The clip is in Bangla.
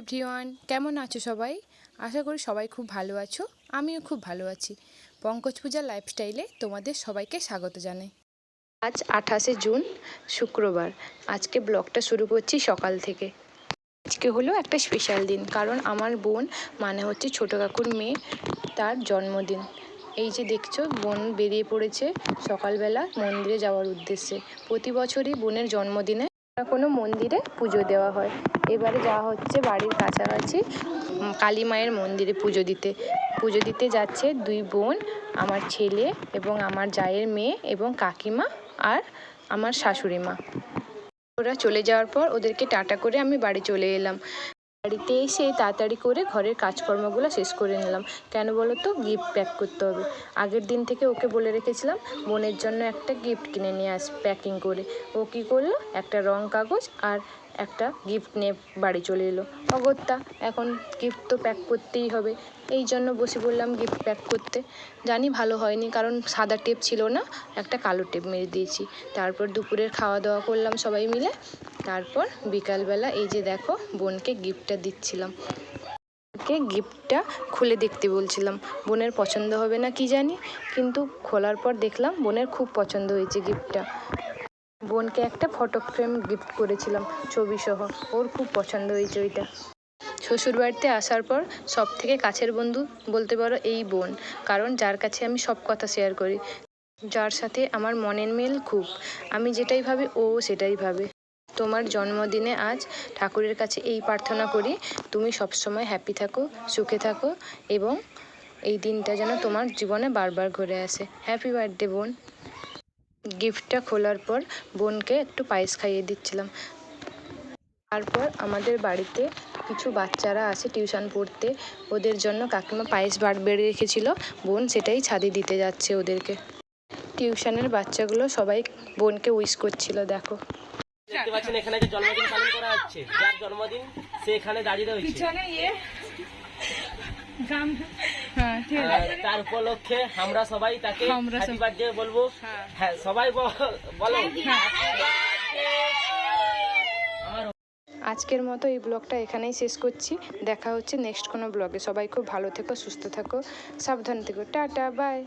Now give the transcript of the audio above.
এভরিওয়ান, কেমন আছো সবাই? আশা করি সবাই খুব ভালো আছো, আমিও খুব ভালো আছি। পঙ্কজ পূজা লাইফস্টাইলে তোমাদের সবাইকে স্বাগত জানাই। আজ আঠাশে জুন, শুক্রবার। আজকে ব্লগটা শুরু করছি সকাল থেকে। আজকে হলো একটা স্পেশাল দিন, কারণ আমার বোন মানে হচ্ছে ছোটো কাকুর মেয়ে, তার জন্মদিন। এই যে দেখছ, বোন বেরিয়ে পড়েছে সকালবেলা মন্দিরে যাওয়ার উদ্দেশ্যে। প্রতি বছরই বোনের জন্মদিনে কোনো মন্দিরে পুজো দেওয়া হয়। এবারে যাওয়া হচ্ছে বাড়ির কাছাকাছি কালী মায়ের মন্দিরে পুজো দিতে। পুজো দিতে যাচ্ছে দুই বোন, আমার ছেলে এবং আমার জায়ের মেয়ে এবং কাকিমা আর আমার শাশুড়ি মা ওরা চলে যাওয়ার পর ওদেরকে টাটা করে আমি বাড়ি চলে এলাম। বাড়িতে এসেই তাড়াতাড়ি করে ঘরের কাজকর্মগুলো শেষ করে নিলাম। কেন বলো তো? গিফট প্যাক করতে হবে। আগের দিন থেকে ওকে বলে রেখেছিলাম, বোনের জন্য একটা গিফট কিনে নিয়ে আস প্যাকিং করে। ও কী করল? একটা রং কাগজ আর একটা গিফট নিয়ে বাড়ি চলে এলো। অগত্যা, এখন গিফট তো প্যাক করতেই হবে। এই জন্য বসে বললাম গিফট প্যাক করতে। জানি ভালো হয়নি, কারণ সাদা টেপ ছিল না, একটা কালো টেপ মেরে দিয়েছি। তারপর দুপুরের খাওয়া দাওয়া করলাম সবাই মিলে। তারপর বিকালবেলা এই যে দেখো, বোনকে গিফটটা দিচ্ছিলাম। বোনকে গিফটটা খুলে দেখতে বলছিলাম। বোনের পছন্দ হবে না, কি জানি? কিন্তু খোলার পর দেখলাম বোনের খুব পছন্দ হয়েছে গিফটটা বোনকে একটা ফটো ফ্রেম গিফট করেছিলাম ছবি সহ ওর খুব পছন্দ হয়েছে ওইটা শ্বশুরবাড়িতে আসার পর সব থেকে কাছের বন্ধু বলতে পারো এই বোন, কারণ যার কাছে আমি সব কথা শেয়ার করি। যার সাথে আমার মনের মিল খুব। আমি যেটাই ভাবি ও সেটাই ভাবে। তোমার জন্মদিনে আজ ঠাকুরের কাছে এই প্রার্থনা করি, তুমি সবসময় হ্যাপি থাকো, সুখে থাকো এবং এই দিনটা যেন তোমার জীবনে বারবার ঘুরে আসে। হ্যাপি বার্থডে বোন। গিফটটা খোলার পর বোনকে একটু পায়েস খাইয়ে দিচ্ছিলাম। তারপর আমাদের বাড়িতে কিছু বাচ্চারা আসে টিউশন পড়তে ওদের জন্য কাকিমা পায়েস বার বেড়ে রেখেছিল। বোন সেটাই ছাদে দিতে যাচ্ছে ওদেরকে। টিউশনের বাচ্চাগুলো সবাই বোনকে উইশ করছিল দেখো। দেখতে পাচ্ছেন এখানে যে জন্মদিন পালন করা হচ্ছে। যার জন্মদিন সে এখানে দাঁড়িয়ে রয়েছে। আর তার উপলক্ষে আমরা সবাই তাকে হ্যাপি বার্থডে বলব। হ্যাঁ। সবাই বল- বলো। আজকের মতো এই ব্লগটা এখানেই শেষ করছি। দেখা হচ্ছে নেক্সট কোনো ব্লগে। সবাই খুব ভালো থেকো সুস্থ থাকো সাবধান থেকো। Tata bye